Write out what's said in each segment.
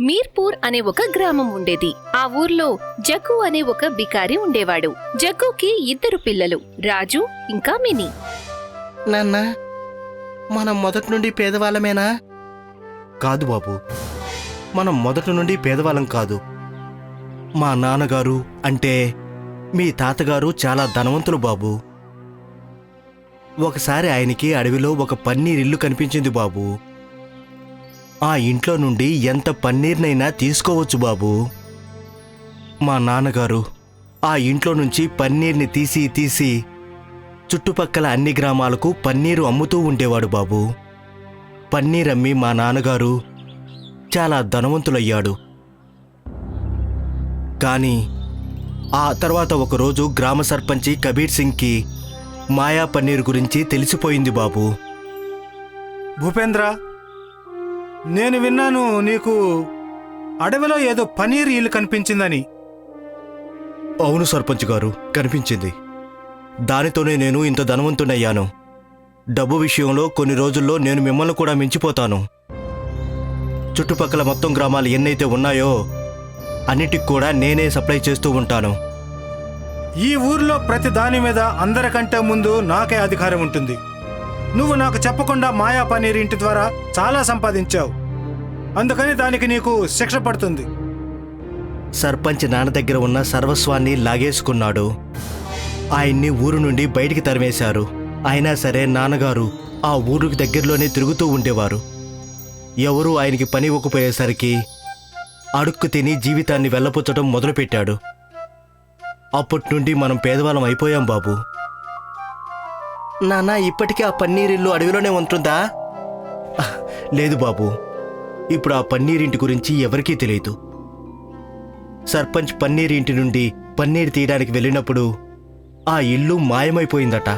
మీర్పూర్ అనే ఒక గ్రామం ఉండేది. ఆ ఊర్లో జగ్గు అనే ఒక బికారి ఉండేవాడు. జగ్గుకి ఇద్దరు పిల్లలు రాజు ఇంకా మిని. నాన్న మనం మొదటి నుండి పేదవాళ్ళమేనా? కాదు బాబు. మనం మొదటి నుండి పేదవాళ్ళం కాదు. మా నాన్నగారు అంటే మీ తాతగారు చాలా ధనవంతులు బాబు. ఒకసారి ఆయనకి అడవిలో ఒక పన్నీర్ ఇల్లు కనిపించింది బాబు. ఆ ఇంట్లో నుండి ఎంత పన్నీర్నైనా తీసుకోవచ్చు బాబు. మా నాన్నగారు ఆ ఇంట్లో నుంచి పన్నీర్ని తీసి తీసి చుట్టుపక్కల అన్ని గ్రామాలకు పన్నీరు అమ్ముతూ ఉండేవాడు బాబు. పన్నీర్ అమ్మి మా నాన్నగారు చాలా ధనవంతులయ్యాడు. కానీ ఆ తర్వాత ఒకరోజు గ్రామ సర్పంచి కబీర్ సింగ్కి మాయా పన్నీర్ గురించి తెలిసిపోయింది బాబు. భూపేంద్ర నేను విన్నాను నీకు అడవిలో ఏదో పనీర్ ఇల్లు కనిపించిందని. అవును సర్పంచ్ గారు కనిపించింది. దానితోనే నేను ఇంత ధనవంతుడయ్యాను. డబ్బు విషయంలో కొన్ని రోజుల్లో నేను మిమ్మల్ని కూడా మించిపోతాను. చుట్టుపక్కల మొత్తం గ్రామాలు ఎన్నైతే ఉన్నాయో అన్నిటికి కూడా నేనే సప్లై చేస్తూ ఉంటాను. ఈ ఊర్లో ప్రతి దాని మీద అందరికంటే ముందు నాకే అధికారం ఉంటుంది. నువ్వు నాకు చెప్పకుండా మాయా పనీర్ ఇంటి ద్వారా చాలా సంపాదించావు. అందుకని దానికి నీకు శిక్ష పడుతుంది. సర్పంచ్ నాన్న దగ్గర ఉన్న సర్వస్వాన్ని లాగేసుకున్నాడు. ఆయన్ని ఊరు నుండి బయటికి తరిమేశారు. అయినా సరే నాన్నగారు ఆ ఊరికి దగ్గరలోనే తిరుగుతూ ఉండేవారు. ఎవరూ ఆయనకి పని ఇవ్వకపోయేసరికి అడుక్కు తిని జీవితాన్ని వెళ్ళపుచ్చటం మొదలుపెట్టాడు. అప్పటి నుండి మనం పేదవాళ్ళం అయిపోయాం బాబు. నాన్న ఇప్పటికీ ఆ పన్నీరిల్లు అడవిలోనే ఉంటుందా? "ఆహ్, లేదు బాబు. ఇప్పుడు ఆ పన్నీరింటి గురించి ఎవరికీ తెలియదు. సర్పంచ్ పన్నీర్ ఇంటి నుండి పన్నీర్ తీయడానికి వెళ్ళినప్పుడు ఆ ఇల్లు మాయమైపోయిందట.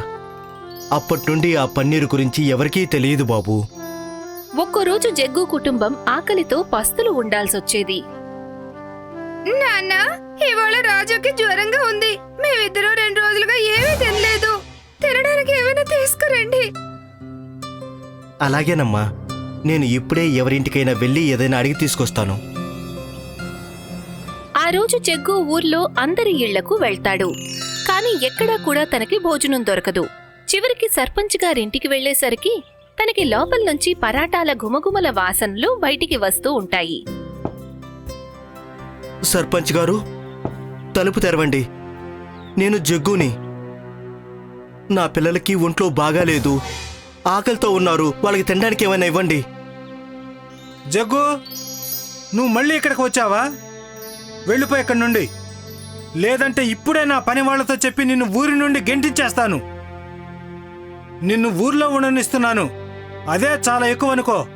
అప్పటి నుండి ఆ పన్నీరు గురించి ఎవరికీ తెలియదు బాబు. ఒక్కరోజు జగ్గు కుటుంబం ఆకలితో పస్తులు ఉండాల్సొచ్చేది. నాన్న ఇవాళ రాజుకి జ్వరంగా ఉంది. మేమిద్దరూ రెండు రోజులుగా ఏమీ తినలేదు. తినడానికి తీసుకురండి. అలాగేనమ్మా నేను ఇప్పుడే ఎవరింటికైనా వెళ్ళి ఏదైనా అడిగి తీసుకొస్తాను. ఆ రోజు జగ్గు ఊర్లో అందరి ఇళ్ళకు వెళ్తాడు. కాని ఎక్కడా కూడా తనకి భోజనం దొరకదు. చివరికి సర్పంచ్ గారింటికి వెళ్ళేసరికి తనకి లోపల నుంచి పరాటాల గుమగుమల వాసనలు బయటికి వస్తూ ఉంటాయి. సర్పంచ్ గారు తలుపు తెరవండి. నేను జగ్గుని. నా పిల్లలకి ఒంట్లో బాగాలేదు. ఆకలితో ఉన్నారు. వాళ్ళకి తినడానికి ఏమైనా ఇవ్వండి. జగ్గు నువ్వు మళ్ళీ ఇక్కడికి వచ్చావా? వెళ్ళిపో ఇక్కడి నుండి. లేదంటే ఇప్పుడే నా పని వాళ్ళతో చెప్పి నిన్ను ఊరి నుండి గెంటించేస్తాను. నిన్ను ఊర్లో ఉండనిస్తున్నాను. అదే చాలా ఎక్కువ అనుకో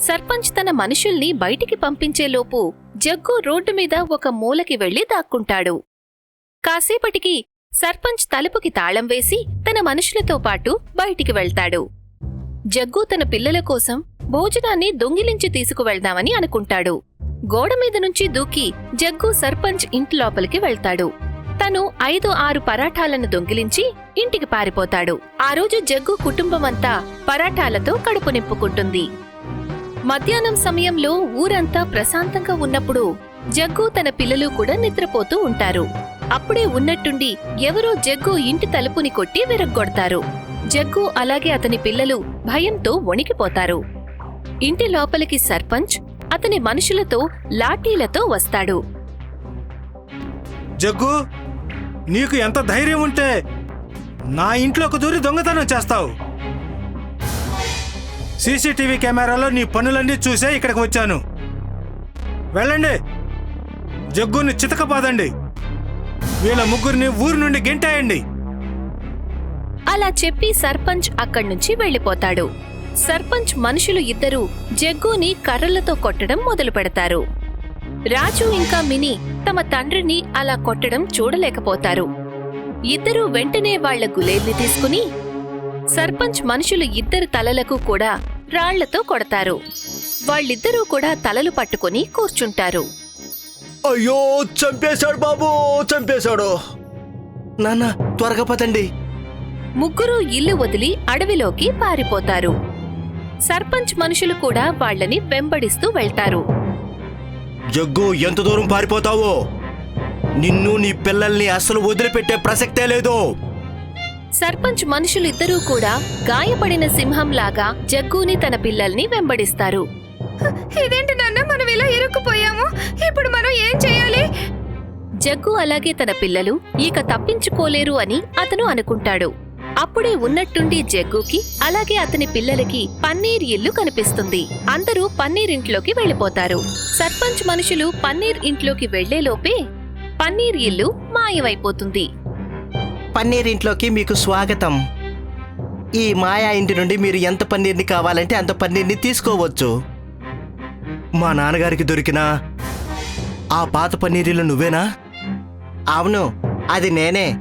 సర్పంచ్ తన మనుషుల్ని బయటికి పంపించేలోపు జగ్గు రోడ్డు మీద ఒక మూలకి వెళ్ళి దాక్కుంటాడు. కాసేపటికి సర్పంచ్ తలుపుకి తాళం వేసి తన మనుషులతో పాటు బయటికి వెళ్తాడు. జగ్గు తన పిల్లల కోసం భోజనాన్ని దొంగిలించి తీసుకువెళ్దామని అనుకుంటాడు. గోడ మీద నుంచి దూకి జగ్గు సర్పంచ్ ఇంటి లోపలికి వెళ్తాడు. తను ఐదు ఆరు పరాఠాలను దొంగిలించి ఇంటికి పారిపోతాడు. ఆ రోజు జగ్గు కుటుంబమంతా పరాఠాలతో కడుపు నింపుకుంటుంది. మధ్యాహ్నం సమయంలో ఊరంతా ప్రశాంతంగా ఉన్నప్పుడు జగ్గు తన పిల్లలు కూడా నిద్రపోతూ ఉంటారు. అప్పుడే ఉన్నట్టుండి ఎవరో జగ్గు ఇంటి తలుపుని కొట్టి విరగ్గొడతారు. జగ్గు అలాగే అతని పిల్లలు భయంతో వణికిపోతారు. ఇంటి లోపలికి సర్పంచ్ అతని మనుషులతో లాఠీలతో వస్తాడు. జగ్గు నీకు ఎంత ధైర్యం ఉంటే నా ఇంట్లోకి దూరి దొంగతనం చేస్తావు. సీసీటీవీ కెమెరాలో నీ పనులన్నీ చూసే ఇక్కడికి వచ్చాను. వెళ్ళండి. జగ్గుని చితకపాదండి వీళ్ళ ముగ్గురిని ఊరు నుండి గెంటాయండి. అలా చెప్పి సర్పంచ్ అక్కడి నుంచి వెళ్ళిపోతాడు సర్పంచ్ మనుషులు ఇద్దరూ జగ్గుని కర్రలతో కొట్టడం మొదలు పెడతారు. రాజు ఇంకా మిని తమ తండ్రిని అలా కొట్టడం చూడలేకపోతారు. ఇద్దరూ వెంటనే వాళ్ళ గులేల్ని తీసుకుని సర్పంచ్ మనుషులు ఇద్దరు తలలకు కూడా రాళ్ళతో కొడతారు. వాళ్ళిద్దరూ కూడా తలలు పట్టుకుని కూర్చుంటారు. అయ్యో చంపేశాడు బాబు చంపేశాడు. నాన్న త్వరగా పదండి. ముగ్గురు ఇల్లు వదిలి అడవిలోకి పారిపోతారు. సర్పంచ్ మనుషులు కూడా వాళ్ళని వెంబడిస్తూ వెళ్తారు. జగ్గు ఎంత దూరం పారిపోతావో? నిన్ను నీ పిల్లల్ని అస్సలు వదిలిపెట్టే ప్రసక్తే లేదు. సర్పంచ్ మనుషులిద్దరూ కూడా గాయపడిన సింహంలాగా జగ్గుని తన పిల్లల్ని వెంబడిస్తారు. ఇదేంటి నాన్న? మనం ఇలా ఇరుక్కుపోయాము. ఇప్పుడు మనం ఏం చేయాలి? జగ్గు అలాగే తన పిల్లలు ఇక తప్పించుకోలేరు అని అతను అనుకుంటాడు. అప్పుడే ఉన్నట్టుండి జగ్గుకి అలాగే అతని పిల్లలకి పన్నీర్ ఇల్లు కనిపిస్తుంది. అందరూ పన్నీర్ ఇంట్లోకి వెళ్ళిపోతారు. సర్పంచ్ మనుషులు పన్నీర్ ఇంట్లోకి వెళ్ళేలోపే పన్నీర్ ఇల్లు మాయమైపోతుంది. పన్నీర్ ఇంట్లోకి మీకు స్వాగతం. ఈ మాయా ఇంటి నుండి మీరు ఎంత పన్నీర్ని కావాలంటే అంత పన్నీర్ని తీసుకోవచ్చు. మా నాన్నగారికి దొరికిన ఆ పాత పన్నీరిలో నువ్వేనా? అవును అది నేనే.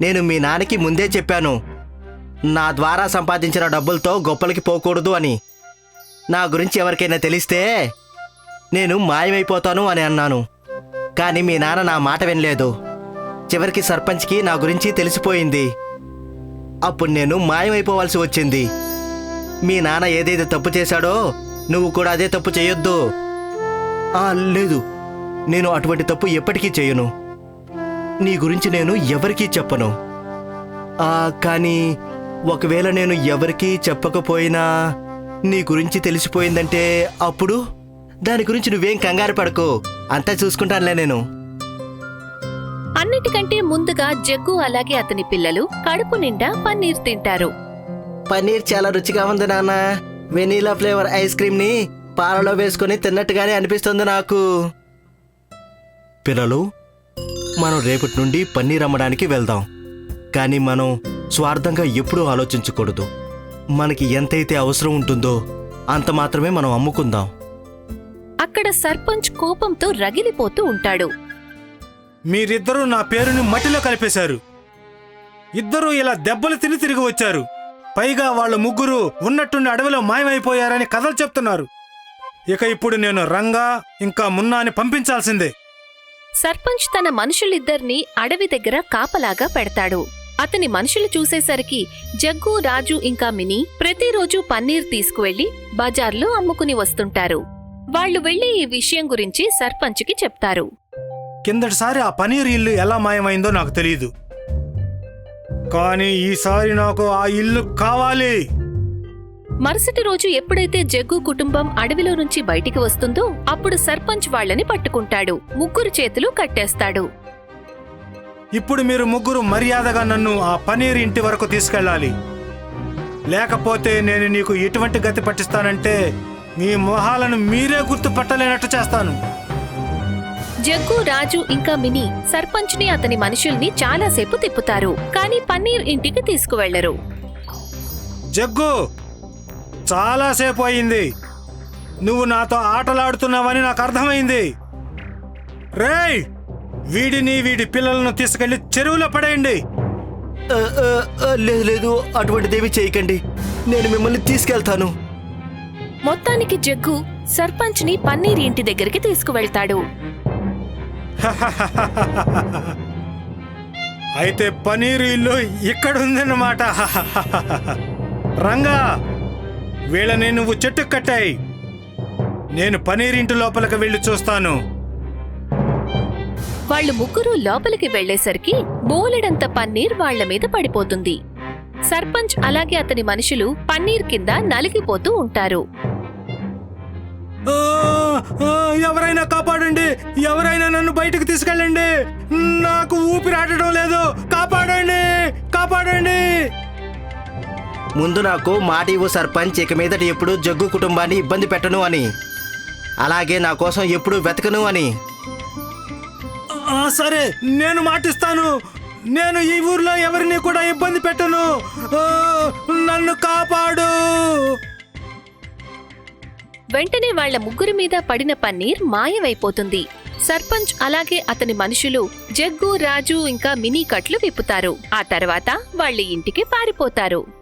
నేను మీ నాన్నకి ముందే చెప్పాను. నా ద్వారా సంపాదించిన డబ్బులతో గొప్పలకి పోకూడదు అని. నా గురించి ఎవరికైనా తెలిస్తే నేను మాయమైపోతాను అని అన్నాను. కానీ మీ నాన్న నా మాట వినలేదు. చివరికి సర్పంచ్కి నా గురించి తెలిసిపోయింది. అప్పుడు నేను మాయమైపోవాల్సి వచ్చింది. మీ నాన్న ఏదైతే తప్పు చేశాడో నువ్వు కూడా అదే తప్పు చేయొద్దు. ఆ, లేదు. నేను అటువంటి తప్పు ఎప్పటికీ చేయను. నీ గురించి నేను ఎవరికీ చెప్పను. ఆ, కానీ ఒకవేళ నేను ఎవరికీ చెప్పకపోయినా నీ గురించి తెలిసిపోయిందంటే అప్పుడు? దాని గురించి నువ్వేం కంగారు పడకు. అంతా చూసుకుంటానులే నేను. అన్నిటికంటే ముందుగా జగ్గు అలాగే అతని పిల్లలు కడుపు నిండా పన్నీర్ తింటారు. పన్నీర్ చాలా రుచిగా ఉంది నాన్న. వెనీలా ఫ్లేవర్ ఐస్ క్రీమ్ని పాలలో వేసుకుని తిన్నట్టుగానే అనిపిస్తుంది నాకు. పిల్లలు మనం రేపటి నుండి పన్నీర్ అమ్మడానికి వెళ్దాం. కానీ మనం స్వార్థంగా ఎప్పుడూ ఆలోచించకూడదు. మనకి ఎంతైతే అవసరం ఉంటుందో అంత మాత్రమే మనం అమ్ముకుందాం. అక్కడ సర్పంచ్ కోపంతో రగిలిపోతూ ఉంటాడు. మీరిద్దరూ నా పేరుని మట్టిలో కలిపేశారు. ఇద్దరూ ఇలా దెబ్బలు తిని తిరిగి వచ్చారు. పైగా వాళ్ళ ముగ్గురు ఉన్నట్టుండి అడవిలో మాయమైపోయారని కథలు చెప్తున్నారు. ఇక ఇప్పుడు నేను రంగా ఇంకా మున్నాని పంపించాల్సిందే. సర్పంచ్ తన మనుషులిద్దరినీ అడవి దగ్గర కాపలాగా పెడతాడు. అతని మనుషులు చూసేసరికి జగ్గు రాజు ఇంకా మిని ప్రతిరోజు పన్నీర్ తీసుకువెళ్ళి బజార్లో అమ్ముకుని వస్తుంటారు. వాళ్ళు వెళ్ళి ఈ విషయం గురించి సర్పంచ్కి చెప్తారు. కిందటిసారి ఆ పనీర్ ఇల్లు ఎలా మాయమైందో నాకు తెలియదు కానీ ఈసారి నాకు ఆ ఇల్లు కావాలి. మరుసటి రోజు ఎప్పుడైతే జగ్గు కుటుంబం అడవిలో నుంచి బయటికి వస్తుందో అప్పుడు సర్పంచ్ వాళ్ళని పట్టుకుంటాడు. ముగ్గురు చేతులు కట్టేస్తాడు. ఇప్పుడు మీరు ముగ్గురు మర్యాదగా నన్ను ఆ పనీర్ ఇంటి వరకు తీసుకెళ్ళాలి. లేకపోతే నేను నీకు ఎటువంటి గతి పట్టిస్తానంటే మీ మొహాలను మీరే గుర్తుపట్టలేనట్టు చేస్తాను. జగ్గు రాజు ఇంకా మిని సర్పంచ్ని అతని మనుషుల్ని చాలాసేపు తిప్పుతారు. కానీ పన్నీర్ ఇంటికి తీసుకువెళ్ళరు జగ్గు చాలాసేపు అయింది నువ్వు నాతో ఆటలాడుతున్నావని నాకు అర్థమైంది. రేయ్ వీడిని వీడి పిల్లలను తీసుకెళ్ళి చెరువులో పడేయండి. లేదు లేదు అటువంటిదేమి చేయకండి. నేను మిమ్మల్ని తీసుకెళ్తాను. మొత్తానికి జగ్గు సర్పంచ్ని పన్నీర్ ఇంటి దగ్గరికి తీసుకువెళ్తాడు. అయితే పనీరు ఇల్లు ఇక్కడ ఉందన్నమాట రంగా వీళ్ళని నువ్వు చెట్టు కట్టాయి. నేను పనీర్ ఇంటి లోపలికి వెళ్ళి చూస్తాను. వాళ్ళు ముగ్గురు లోపలికి వెళ్ళేసరికి బోలెడంత పన్నీర్ వాళ్ళ మీద పడిపోతుంది. సర్పంచ్ అలాగే అతని మనుషులు పన్నీర్ కింద నలిగిపోతూ ఉంటారు. ఎవరైనా కాపాడండి. ఎవరైనా నన్ను బయటకు తీసుకెళ్ళండి. నాకు ఊపిరాడటం లేదు. కాపాడండి. కాపాడండి. ముందు నాకు మాట ఇవ్వు సర్పంచ్ ఇక మీదట ఎప్పుడు జగ్గు కుటుంబాన్ని ఇబ్బంది పెట్టను అని. అలాగే నా కోసం ఎప్పుడు వెతకను అని. సరే నేను మాటిస్తాను. నేను ఈ ఊర్లో ఎవరిని కూడా ఇబ్బంది పెట్టను. నన్ను కాపాడు వెంటనే వాళ్ళ ముగ్గురి మీద పడిన పన్నీర్ మాయమైపోతుంది. సర్పంచ్ అలాగే అతని మనుషులు జగ్గు రాజు ఇంకా మినీ కట్లు విప్పుతారు. ఆ తర్వాత వాళ్ళ ఇంటికి పారిపోతారు.